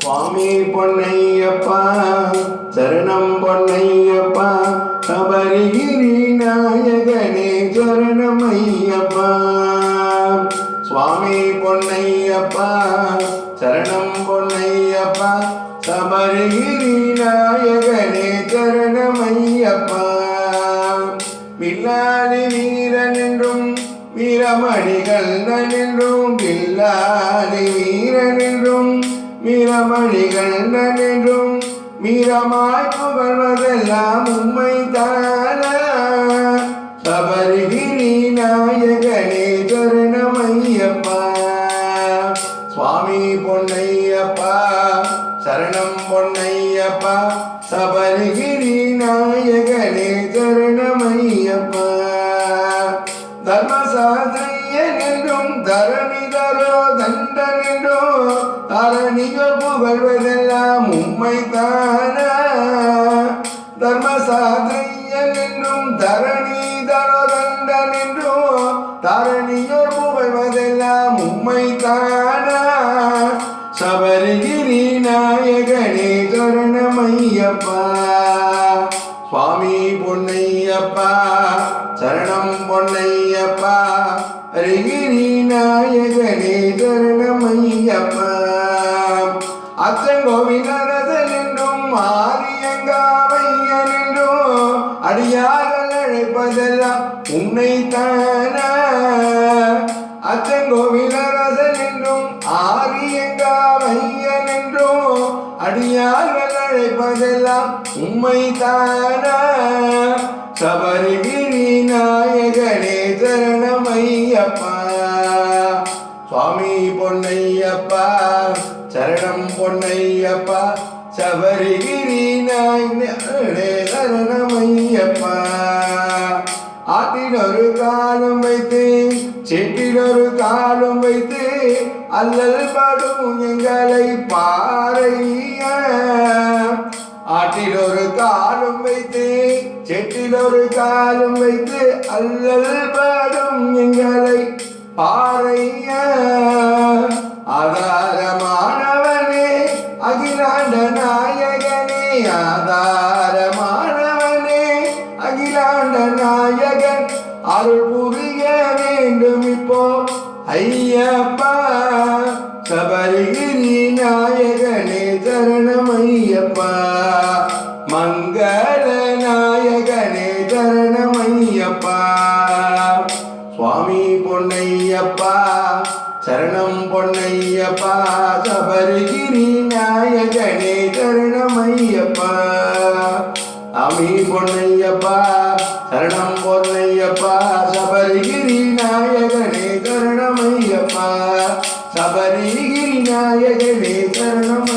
சுவாமி பொன்னையப்பா சரணம் பொன்னையப்பா சபரிகிரி நாயகனே சரணம் ஐயப்பா சுவாமி பொன்னையப்பா சரணம் பொன்னையப்பா சபரிகிரி நாயகனே சரணம் ஐயப்பா பில்லாலி வீரன் என்றும் வீரமணிகள் நன்றும் பில்லாலி வீரன் என்றும் வீரமணிகள் நன்றும் வீரமாய் புகழ்வதெல்லாம் உண்மை தான சபரிகிரி நாயகனே சரணமையப்பா சுவாமி பொன்னையப்பா சரணம் பொன்னையப்பா சபரிகிரி நாயகனே சரணமையப்பா தர்மசாதன என்றும் தரணிதரோ தண்டனிடோ தண்டன் புகழ்வதெல்லாம் உண்மை தானா தர்மசாஸ்திரியன் என்றும் தரணி தரோ தரணியோ புகழ்வதெல்லாம் உண்மை தானா சபரிகிரி நாயகனே சரணமையப்பா. பொன்னையப்பா சரணம் பொன்னையப்பா அருகிரி நாயகனே சரணமையப்பா அச்சங்கோவினரசன் என்றும் ஆரியங்காவையன் என்றும் அடியார்கள் அழைப்பதெல்லாம் உன்னை தானா அச்சங்கோவிலரசன் என்றும் ஆரியங்காவையன் என்றும் அடியார்கள் அழைப்பதெல்லாம் உண்மை தானா சபரிகிரி நாயகனே சரணமையப்பா. சுவாமி பொன்னையப்பா சரணம் பொன்னையப்பா சபரிகிரி நாயகனே சரணமையப்பா. ஆட்டில் ஒரு காலம் வைத்து செட்டில் ஒரு காலம் வைத்து அல்லல் படும் எங்களை பாறையா. ஆட்டில் ஒரு காலும் வைத்து செட்டில் ஒரு காலும் வைத்து அல்லல் பாடும் எங்களை பாறைய. ஆதாரமானவனே அகிலாண்ட நாயகனே ஆதாரமானவனே அகிலாண்ட நாயகன் அருள் புரிய வேண்டும் இப்போ. ஐயப்பா சபரிகிரி நாயகனே சரணம் ஐயப்பா. சுவாமி பொன்னையப்பா சரணம் பொன்னையப்பா சபரிகிரி நாயகனே சரணமையப்பா. அமி பொன்னையப்பா சரணம் பொன்னையப்பா சபரிகிரி நாயகனே சரணமையப்பா. சபரிகிரி நாயகனே சரணம்